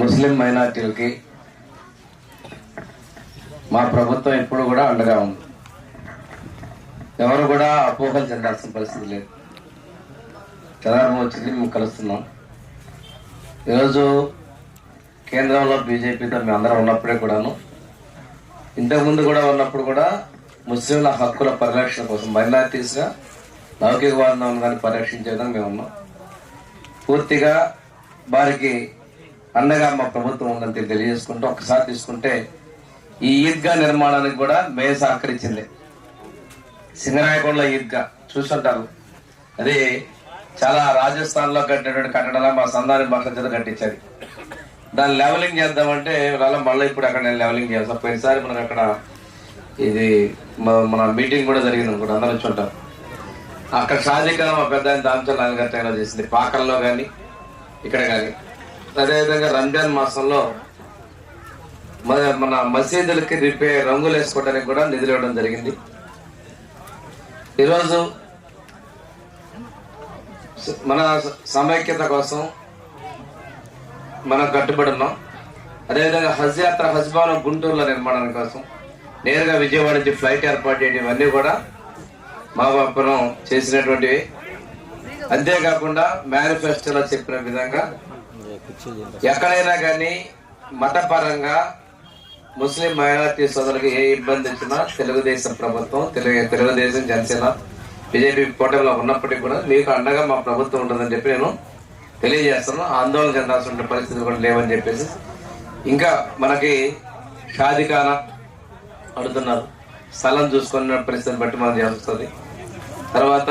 ముస్లిం మైనార్టీలకి మా ప్రభుత్వం ఎప్పుడు కూడా అండగా ఉంది. ఎవరు కూడా అపోహలు చెందాల్సిన పరిస్థితి లేదు. చంద్రబాబు వచ్చింది మేము కలుస్తున్నాం. ఈరోజు కేంద్రంలో బీజేపీతో మేము అందరం ఉన్నప్పుడే కూడాను ఇంతకుముందు కూడా ఉన్నప్పుడు కూడా ముస్లింల హక్కుల పరిరక్షణ కోసం మైనార్టీస్గా లౌకికవాదం కానీ పరిరక్షించే విధంగా మేము ఉన్నాం. పూర్తిగా వారికి అండగా మా ప్రభుత్వం ఉందని తెలియజేసుకుంటూ ఒకసారి తీసుకుంటే ఈ ఈద్గా నిర్మాణానికి కూడా మే సహకరించింది. సింగరాయకొండలో ఈద్గా చూస్తుంటారు. అది చాలా రాజస్థాన్లో కట్టినటువంటి కట్టడాల మా సందాని భాష చేత కట్టించారు. దాన్ని లెవలింగ్ చేద్దామంటే వాళ్ళ మళ్ళీ ఇప్పుడు అక్కడ నేను లెవలింగ్ చేస్తాను పోయినసారి మనకు అక్కడ ఇది మన మీటింగ్ కూడా జరిగింది అనుకుంటా. అందరూ వచ్చి ఉంటారు. అక్కడ షాజీఖాన్ మా పెద్ద ఆయన దామచల్ నాన్న టైంలో చేసింది. పాకల్లో కానీ ఇక్కడ కానీ. అదేవిధంగా రంజాన్ మాసంలో మన మన మసీదులకి రిపే రంగులు వేసుకోవడానికి కూడా నిధులు ఇవ్వడం జరిగింది. ఈరోజు మన సమైక్యత కోసం మనం కట్టుబడి ఉన్నాం. అదేవిధంగా హజ్ యాత్ర హజ్ గుంటూరులో నిర్మాణం కోసం నేరుగా విజయవాడ నుంచి ఫ్లైట్ ఏర్పాటు చేయడం ఇవన్నీ కూడా మా మనం చేసినటువంటివి. అంతేకాకుండా మేనిఫెస్టోలో చెప్పిన విధంగా ఎక్కడైనా కానీ మతపరంగా ముస్లిం మైనార్టీ సోదరులకు ఏ ఇబ్బంది వచ్చినా తెలుగుదేశం ప్రభుత్వం తెలుగు తెలుగుదేశం జనసేన బీజేపీ కూటమిలో ఉన్నప్పటికీ కూడా మీకు అండగా మా ప్రభుత్వం ఉంటుందని చెప్పి నేను తెలియజేస్తున్నాను. ఆందోళన చెందాల్సిన పరిస్థితులు కూడా లేవని చెప్పేసి ఇంకా మనకి షాదిఖానా అడుగుతున్నారు. స్థలం చూసుకున్న పరిస్థితిని బట్టి మనం చేస్తుంది తర్వాత